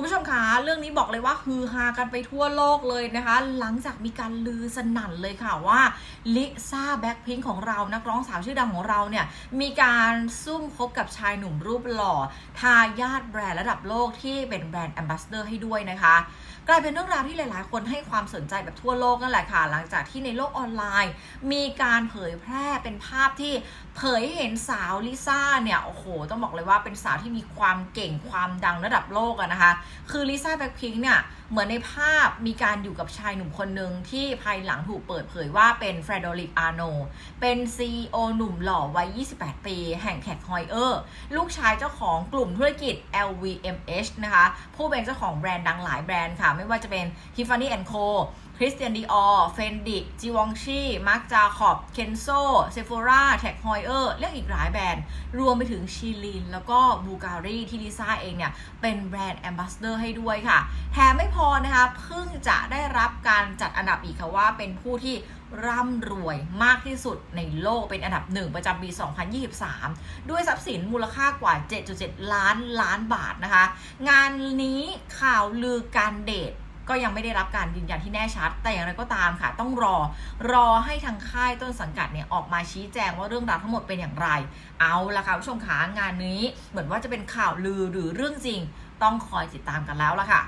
คุณผู้ชมคะเรื่องนี้บอกเลยว่าฮือฮากันไปทั่วโลกเลยนะคะ หลังจากมีการลือสนั่นเลยค่ะว่าลิซ่าแบ็คพิงของเรานักร้องสาวชื่อดังของเราเนี่ยมีการซุ่มคบกับชายหนุ่มรูปหล่อ ทายาทแบรนด์ระดับโลกที่เป็นแบรนด์แอมบาสเดอร์ให้ด้วยนะคะกลายเป็นเรื่องราวที่หลาย ๆ คนให้ความสนใจแบบทั่วโลกนั่นแหละค่ะ หลังจากที่ในโลกออนไลน์ มีการเผยแพร่เป็นภาพที่เผยให้เห็นสาวลิซ่าเนี่ยโอ้โหต้องบอกเลยว่าเป็นสาวที่มีความเก่งความดังระดับโลกอะนะคะคือลิซ่าแบ็คพิงเนี่ย เหมือนในภาพมีการอยู่กับชายหนุ่มคนหนึ่งที่ภายหลังถูกเปิดเผยว่าเป็นเฟรโดริกอาโน เป็น CEO หนุ่มหล่อวัย 28 ปี แห่งแคคฮอยเออร์ ลูกชายเจ้าของกลุ่มธุรกิจ LVMH นะคะ ผู้เป็นเจ้าของแบรนด์ดังหลายแบรนด์ค่ะ ไม่ว่าจะเป็น Tiffany Co คริสเตียนดีออเฟนดิจีวองชีมาร์กจาคอบ เคนโซ เซฟ h ราแท็กฮอยเออร์เรียกอีกหลายแบรนด์ รวมไปถึงชีลิน แล้วก็บูการีที่ลิซ่าเองเนี่ย เป็นแบรนด์แอมบาสเดอร์ให้ด้วยค่ะ แถมไม่พอนะคะเพิ่งจะได้รับการจัดอันดับอีกค่ะว่าเป็นผู้ที่ร่ำรวยมากที่สุดในโลกเป็นอันดับหนึ่งประจำปี 2023 ด้วยทรัพย์สินมูลค่ากว่า 7.7 ล้านล้านบาทนะคะ งานนี้ข่าวลือการเดทก็ยังไม่ได้รับการยืนยันที่แน่ชัด แต่อย่างไรก็ตามค่ะ ต้องรอรอให้ทางค่ายต้นสังกัดเนี่ยออกมาชี้แจงว่าเรื่องราวทั้งหมดเป็นอย่างไร เอาละค่ะผู้ชมขางานนี้เหมือนว่าจะเป็นข่าวลือหรือเรื่องจริง ต้องคอยติดตามกันแล้วละค่ะ